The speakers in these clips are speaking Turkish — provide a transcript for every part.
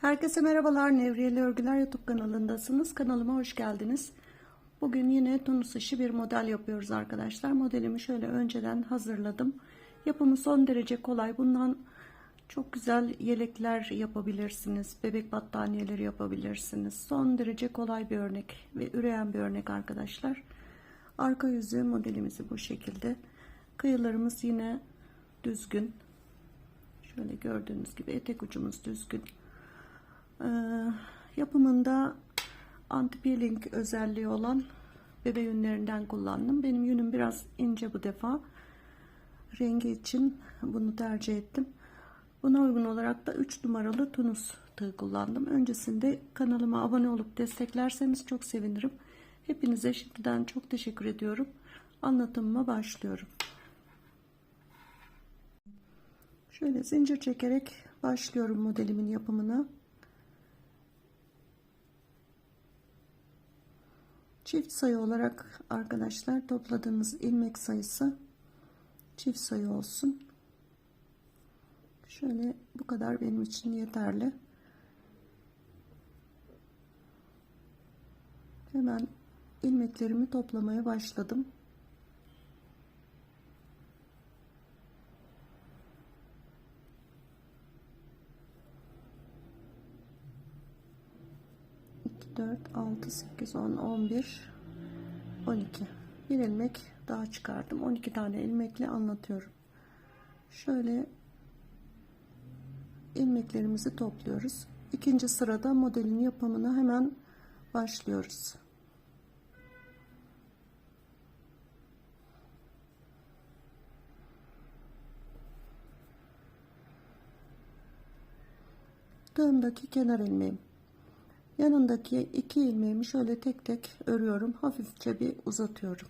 Herkese merhabalar. Nevriyeli Örgüler YouTube kanalındasınız. Kanalıma hoş geldiniz. Bugün yine tunus işi bir model yapıyoruz arkadaşlar. Modelimi şöyle önceden hazırladım. Yapımı son derece kolay. Bundan çok güzel yelekler yapabilirsiniz. Bebek battaniyeleri yapabilirsiniz. Son derece kolay bir örnek ve üreyen bir örnek arkadaşlar. Arka yüzü modelimizi bu şekilde. Kıyılarımız yine düzgün. Şöyle gördüğünüz gibi etek ucumuz düzgün. Ee, yapımında anti peeling özelliği olan bebe yünlerinden kullandım. Benim yünüm biraz ince bu defa. Rengi için bunu tercih ettim. Buna uygun olarak da 3 numaralı tunus tığ kullandım. Öncesinde kanalıma abone olup desteklerseniz çok sevinirim. Hepinize şimdiden çok teşekkür ediyorum. Anlatımıma başlıyorum. Şöyle zincir çekerek başlıyorum modelimin yapımına. Çift sayı olarak arkadaşlar topladığınız ilmek sayısı çift sayı olsun. Şöyle bu kadar benim için yeterli. Hemen ilmeklerimi toplamaya başladım. İki, dört, altı, sekiz, on, on bir, ilmek daha çıkardım. 12 tane ilmekle anlatıyorum. Şöyle ilmeklerimizi topluyoruz. İkinci sırada modelin yapımına hemen başlıyoruz. Tığımdaki kenar ilmeğim. Yanındaki iki ilmeğimi şöyle tek tek örüyorum. Hafifçe bir uzatıyorum.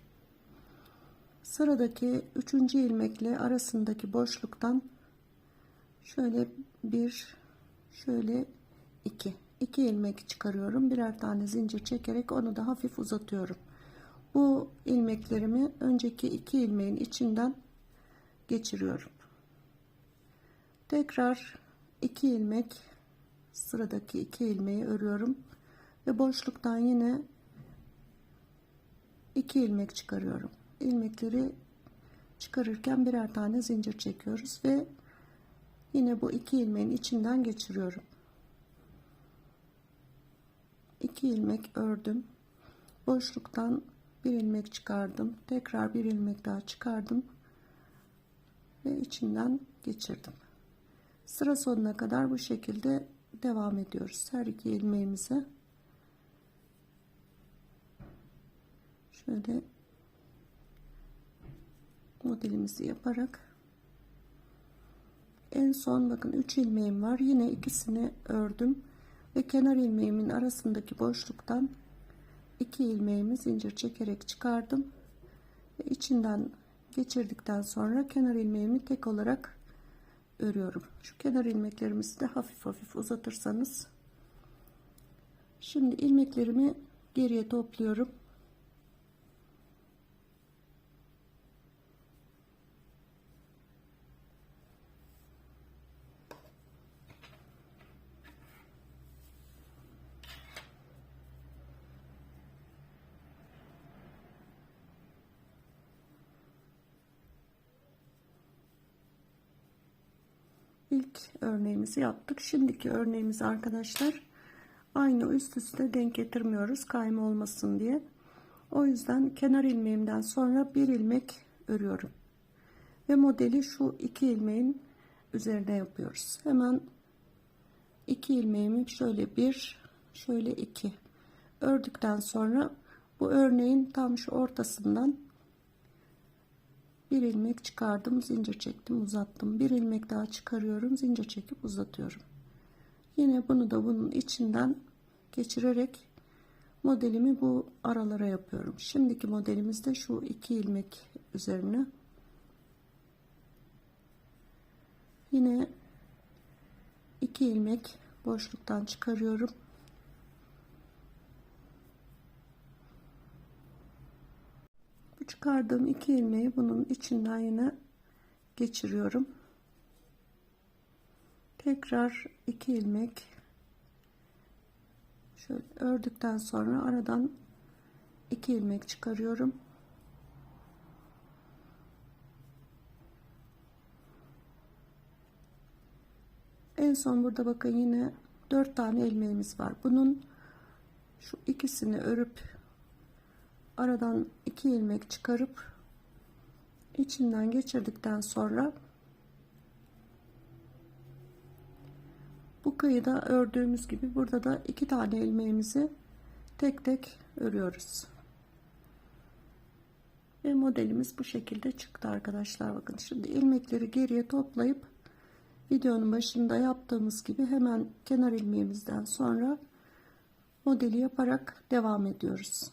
Sıradaki üçüncü ilmekle arasındaki boşluktan şöyle bir şöyle iki iki ilmek çıkarıyorum birer tane zincir çekerek onu da hafif uzatıyorum bu ilmeklerimi önceki iki ilmeğin içinden geçiriyorum tekrar iki ilmek sıradaki iki ilmeği örüyorum ve boşluktan yine iki ilmek çıkarıyorum ilmekleri çıkarırken birer tane zincir çekiyoruz ve yine bu iki ilmeğin içinden geçiriyorum. 2 ilmek ördüm. Boşluktan bir ilmek çıkardım. Tekrar bir ilmek daha çıkardım. Ve içinden geçirdim. Sıra sonuna kadar bu şekilde devam ediyoruz. Her iki ilmeğimize. Şöyle modelimizi yaparak. En son bakın 3 ilmeğim var. Yine ikisini ördüm. Ve kenar ilmeğimin arasındaki boşluktan 2 ilmeğimi zincir çekerek çıkardım. Ve içinden geçirdikten sonra kenar ilmeğimi tek olarak örüyorum. Şu kenar ilmeklerimizi de hafif hafif uzatırsanız. Şimdi ilmeklerimi geriye topluyorum ilk örneğimizi yaptık. Şimdiki örneğimizi arkadaşlar aynı üst üste denk getirmiyoruz kayma olmasın diye. O yüzden kenar ilmeğimden sonra bir ilmek örüyorum. Ve modeli şu iki ilmeğin üzerine yapıyoruz. Hemen iki ilmeğimi şöyle bir şöyle iki ördükten sonra bu örneğin tam şu ortasından bir ilmek çıkardım zincir çektim uzattım. Bir ilmek daha çıkarıyorum zincir çekip uzatıyorum. Yine bunu da bunun içinden geçirerek modelimi bu aralara yapıyorum. Şimdiki modelimizde şu iki ilmek üzerine. Yine iki ilmek boşluktan çıkarıyorum çıkardığım iki ilmeği bunun içinden yine geçiriyorum tekrar iki ilmek Şöyle ördükten sonra aradan iki ilmek çıkarıyorum. En son burada bakın yine dört tane ilmeğimiz var. Bunun şu ikisini örüp aradan iki ilmek çıkarıp içinden geçirdikten sonra bu kıyıda ördüğümüz gibi burada da iki tane ilmeğimizi tek tek örüyoruz. Ve modelimiz bu şekilde çıktı arkadaşlar. Bakın şimdi ilmekleri geriye toplayıp videonun başında yaptığımız gibi hemen kenar ilmeğimizden sonra modeli yaparak devam ediyoruz.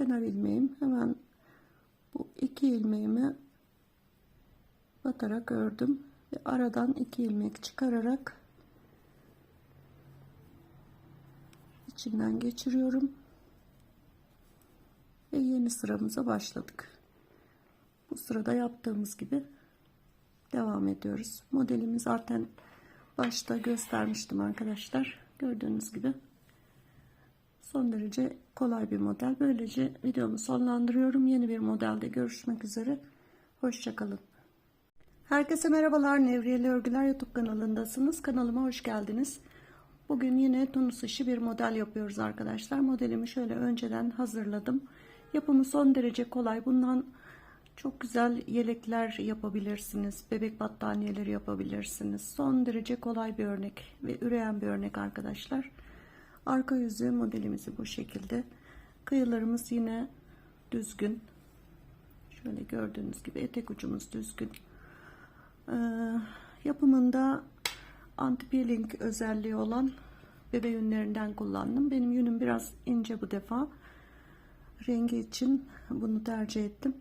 Kenar ilmeğim. Hemen bu iki ilmeğimi batarak ördüm. Ve aradan iki ilmek çıkararak içinden geçiriyorum. Ve yeni sıramıza başladık. Bu sırada yaptığımız gibi devam ediyoruz. Modelimi zaten başta göstermiştim arkadaşlar. Gördüğünüz gibi son derece kolay bir model. Böylece videomu sonlandırıyorum. Yeni bir modelde görüşmek üzere. Hoşçakalın herkese merhabalar. Nevriyeli Örgüler youtube kanalındasınız. Kanalıma hoş geldiniz. Bugün yine tunus işi bir model yapıyoruz arkadaşlar. Modelimi şöyle önceden hazırladım. Yapımı son derece kolay. Bundan çok güzel yelekler yapabilirsiniz. Bebek battaniyeleri yapabilirsiniz. Son derece kolay bir örnek ve üreyen bir örnek arkadaşlar Arka yüzü modelimizi bu şekilde. Kıyılarımız yine düzgün. Şöyle gördüğünüz gibi etek ucumuz düzgün. Ee, yapımında anti peeling özelliği olan bebe yünlerinden kullandım. Benim yünüm biraz ince bu defa. Rengi için bunu tercih ettim.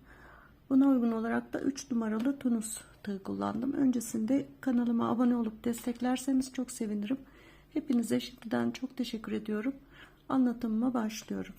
Buna uygun olarak da 3 numaralı tunus tığ kullandım. Öncesinde kanalıma abone olup desteklerseniz çok sevinirim. Hepinize şimdiden çok teşekkür ediyorum. Anlatımıma başlıyorum.